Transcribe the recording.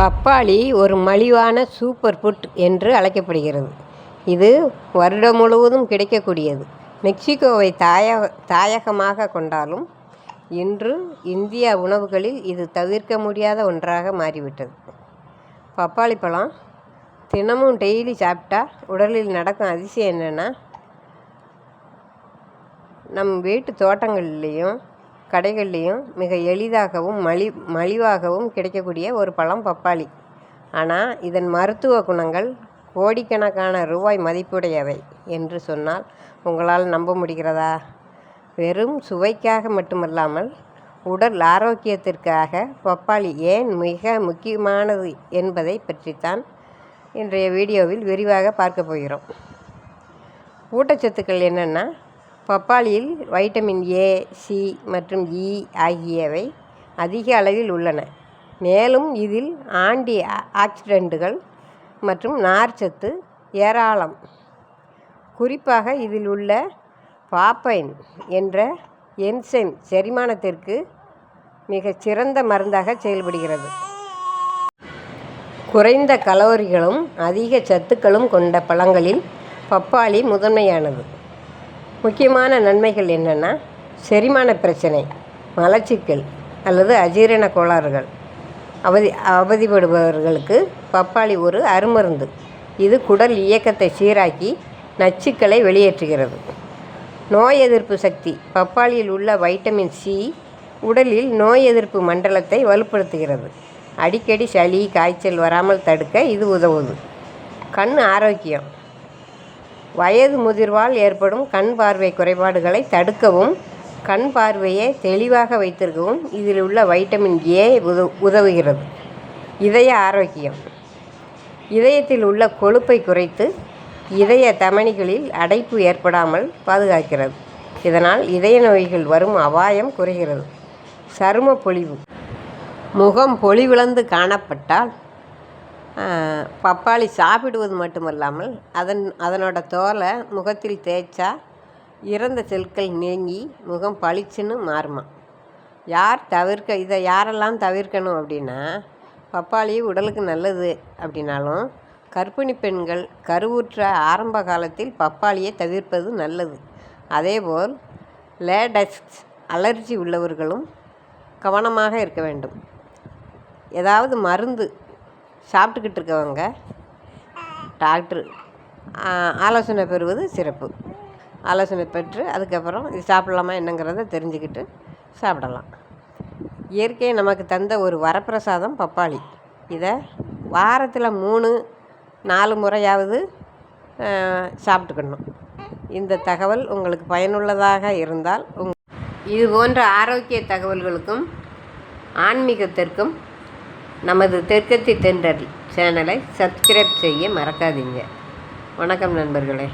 பப்பாளி ஒரு மலிவான சூப்பர் ஃபுட் என்று அழைக்கப்படுகிறது. இது வருடம் முழுவதும் கிடைக்கக்கூடியது. மெக்சிகோவை தாய தாயகமாக கொண்டாலும் இன்று இந்தியா உணவுகளில் இது தவிர்க்க முடியாத ஒன்றாக மாறிவிட்டது. பப்பாளி பழம் தினமும் டெய்லி சாப்பிட்டா உடலில் நடக்கும் அதிசயம் என்னென்னா நம் வீட்டு தோட்டங்கள்லேயும் கடைகள்லேயும் மிக எளிதாகவும் மலி மலிவாகவும் கிடைக்கக்கூடிய ஒரு பழம் பப்பாளி. ஆனால் இதன் மருத்துவ குணங்கள் கோடிக்கணக்கான ரூபாய் மதிப்புடையவை என்று சொன்னால் உங்களால் நம்ப முடிகிறதா? வெறும் சுவைக்காக மட்டுமல்லாமல் உடல் ஆரோக்கியத்திற்காக பப்பாளி ஏன் மிக முக்கியமானது என்பதை பற்றித்தான் இன்றைய வீடியோவில் விரிவாக பார்க்க போகிறோம். ஊட்டச்சத்துக்கள் என்னென்னா பப்பாளியில் வைட்டமின் ஏ சி மற்றும் இ ஆகியவை அதிக அளவில் உள்ளன. மேலும் இதில் ஆன்டி ஆக்சிடென்ட்டுகள் மற்றும் நார்ச்சத்து ஏராளம். குறிப்பாக இதில் உள்ள பாப்பைன் என்ற என்சைம் செரிமானத்திற்கு மிகச் சிறந்த மருந்தாக செயல்படுகிறது. குறைந்த கலோரிகளும் அதிக சத்துக்களும் கொண்ட பழங்களில் பப்பாளி முதன்மையானது. முக்கியமான நன்மைகள் என்னென்னா செரிமான பிரச்சனை மலச்சிக்கல் அல்லது அஜீரண கோளாறுகள். அவதி அவதிப்படுபவர்களுக்கு பப்பாளி ஒரு அருமருந்து. இது குடல் இயக்கத்தை சீராக்கி நச்சுக்களை வெளியேற்றுகிறது. நோய் எதிர்ப்பு சக்தி பப்பாளியில் உள்ள வைட்டமின் சி உடலில் நோய் எதிர்ப்பு மண்டலத்தை வலுப்படுத்துகிறது. அடிக்கடி சளி காய்ச்சல் வராமல் தடுக்க இது உதவுது. கண் ஆரோக்கியம் வயது முதிர்வால் ஏற்படும் கண் பார்வை குறைபாடுகளை தடுக்கவும் கண் பார்வையை தெளிவாக வைத்திருக்கவும் இதில் உள்ள வைட்டமின் ஏ உத உதவுகிறது. இதய ஆரோக்கியம். இதயத்தில் உள்ள கொழுப்பை குறைத்து இதய தமனிகளில் அடைப்பு ஏற்படாமல் பாதுகாக்கிறது. இதனால் இதய நோய்கள் வரும் அபாயம் குறைகிறது. சரும பொலிவு முகம் பொலிவிழந்து காணப்பட்டால் பப்பாளி சாப்பிடுவது மட்டுமல்லாமல் அதன் அதனோட தோலை முகத்தில் தேய்ச்சா இறந்த செல்கள் நீங்கி முகம் பளிச்சுன்னு மாறுமா? யார் தவிர்க்க இதை யாரெல்லாம் தவிர்க்கணும் அப்படின்னா பப்பாளி உடலுக்கு நல்லது அப்படின்னாலும் கர்ப்பிணி பெண்கள் கருவுற்ற ஆரம்ப காலத்தில் பப்பாளியை தவிர்ப்பது நல்லது. அதேபோல் லேடஸ்ட் அலர்ஜி உள்ளவர்களும் கவனமாக இருக்க வேண்டும். ஏதாவது மருந்து சாப்பிட்டுக்கிட்டு இருக்கவங்க. டாக்டர் ஆலோசனை பெறுவது சிறப்பு. ஆலோசனை பெற்று அதுக்கப்புறம் இது சாப்பிட்லாமா என்னங்கிறத தெரிஞ்சுக்கிட்டு சாப்பிடலாம். இயற்கையை நமக்கு தந்த ஒரு வரப்பிரசாதம் பப்பாளி. இதை வாரத்தில் மூணு நாலு முறையாவது சாப்பிட்டுக்கணும். இந்த தகவல் உங்களுக்கு பயனுள்ளதாக இருந்தால் உங் இது போன்ற ஆரோக்கிய தகவல்களுக்கும் ஆன்மீகத்திற்கும் நமது தெற்கத்தி தென்றல் சேனலை சப்ஸ்கிரைப் செய்ய மறக்காதீங்க. வணக்கம் நண்பர்களே.